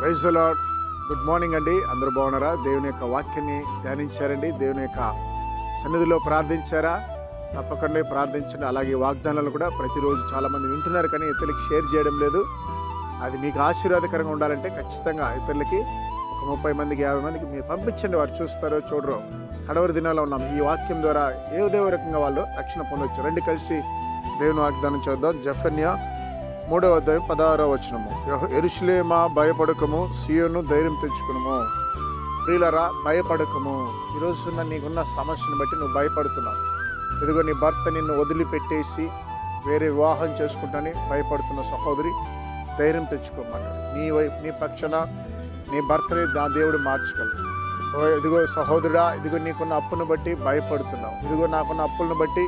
Praise lord good morning అండి. అందరూ బాగున్నారా? దేవుని యొక్క వాక్యాన్ని ధ్యానించారండి. దేవుని యొక్క సన్నిధిలో ప్రార్థించారా? తప్పకుండా ప్రార్థించండి. అలాగే వాగ్దానాలు కూడా ప్రతిరోజు చాలామంది వింటున్నారు కానీ ఇతరులకి షేర్ చేయడం లేదు. అది మీకు ఆశీర్వాదకరంగా ఉండాలంటే ఖచ్చితంగా ఇతరులకి ఒక ముప్పై మందికి యాభై మందికి మీరు పంపించండి. వారు చూస్తారో చూడరో. కడవరి దినాల్లో ఉన్నాం. ఈ వాక్యం ద్వారా ఏదేవో రకంగా వాళ్ళు రక్షణ పొందొచ్చు? రండి కలిసి దేవుని వాగ్దానం చూద్దాం. జఫన్యా మూడవ అధ్యాయం పదహారవ వచనము. ఎరుషులేమా భయపడకము సియోను ధైర్యం తెచ్చుకునము. ప్రియులరా భయపడకము. ఈరోజు నీకున్న సమస్యను బట్టి నువ్వు భయపడుతున్నావు. ఇదిగో నీ భర్త నిన్ను వదిలిపెట్టేసి వేరే వివాహం చేసుకుంటాని భయపడుతున్న సహోదరి ధైర్యం తెచ్చుకోమన్నాడు. నీ వైపు నీ పక్షాన నీ భర్తని నా దేవుడు మార్చగలడు. ఓ ఇదిగో సహోదరుడా ఇదిగో నీకున్న అప్పును బట్టి భయపడుతున్నావు. ఇదిగో నాకున్న అప్పులను బట్టి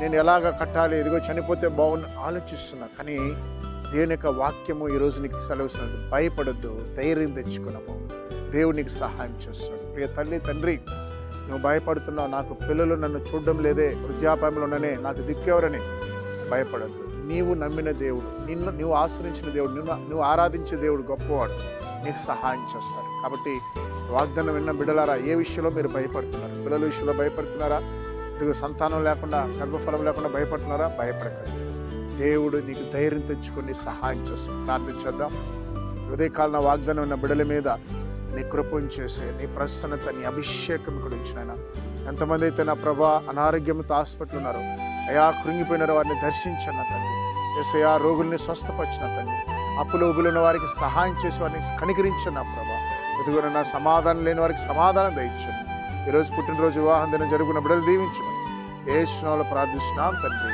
నేను ఎలాగ కట్టాలి? ఇదిగో చనిపోతే బాగుంది ఆలోచిస్తున్నా. కానీ దేవుని యొక్క వాక్యము ఈరోజు నీకు సెలవుస్తున్నది. భయపడొద్దు ధైర్యం తెచ్చుకున్నాము. దేవుడు నీకు సహాయం చేస్తాడు. ప్రియ తల్లి తండ్రి నువ్వు భయపడుతున్నావు. నాకు పిల్లలు నన్ను చూడడం లేదే. వృద్ధాపాయంలో ఉన్ననే. నాకు దిక్కెవరని భయపడద్దు. నీవు నమ్మిన దేవుడు నిన్ను నువ్వు ఆశ్రయించిన దేవుడు నిన్ను నువ్వు ఆరాధించే దేవుడు గొప్పవాడు. నీకు సహాయం చేస్తాడు. కాబట్టి వాగ్దానం విన్న బిడలారా ఏ విషయంలో మీరు భయపడుతున్నారు? పిల్లల విషయంలో భయపడుతున్నారా? ఇదిగో సంతానం లేకుండా గర్భఫలం లేకుండా భయపడుతున్నారా? భయపడకండి. దేవుడు నీకు ధైర్యం తెచ్చుకొని సహాయం చేస్తాడు. ప్రార్థించేద్దాం హృదయకాలన వాగ్దానం ఉన్న బిడల మీద నీ కృపం చేసే నీ ప్రసన్నత నీ అభిషేకం ఇక్కడ ఎంతమంది అయితే నా ప్రభా అనారోగ్యంతో హాస్పిటల్ ఉన్నారు అయా కృంగిపోయినారో వారిని దర్శించన్న తండ్రి. ఎసయా రోగుల్ని స్వస్థపరిచిన తండ్రి. అప్పులు ఉబులున్న వారికి సహాయం చేసి వారిని కనికరించిన నా ప్రభా. ఎదుగున నా సమాధానం లేని వారికి సమాధానం దయచండి ఈరోజు పుట్టినరోజు వివాహం దినం జరుగుకున్న బిడ్డలు దీవించమని ఏ శ్నాలు ప్రార్థిస్తున్నాం తండ్రి.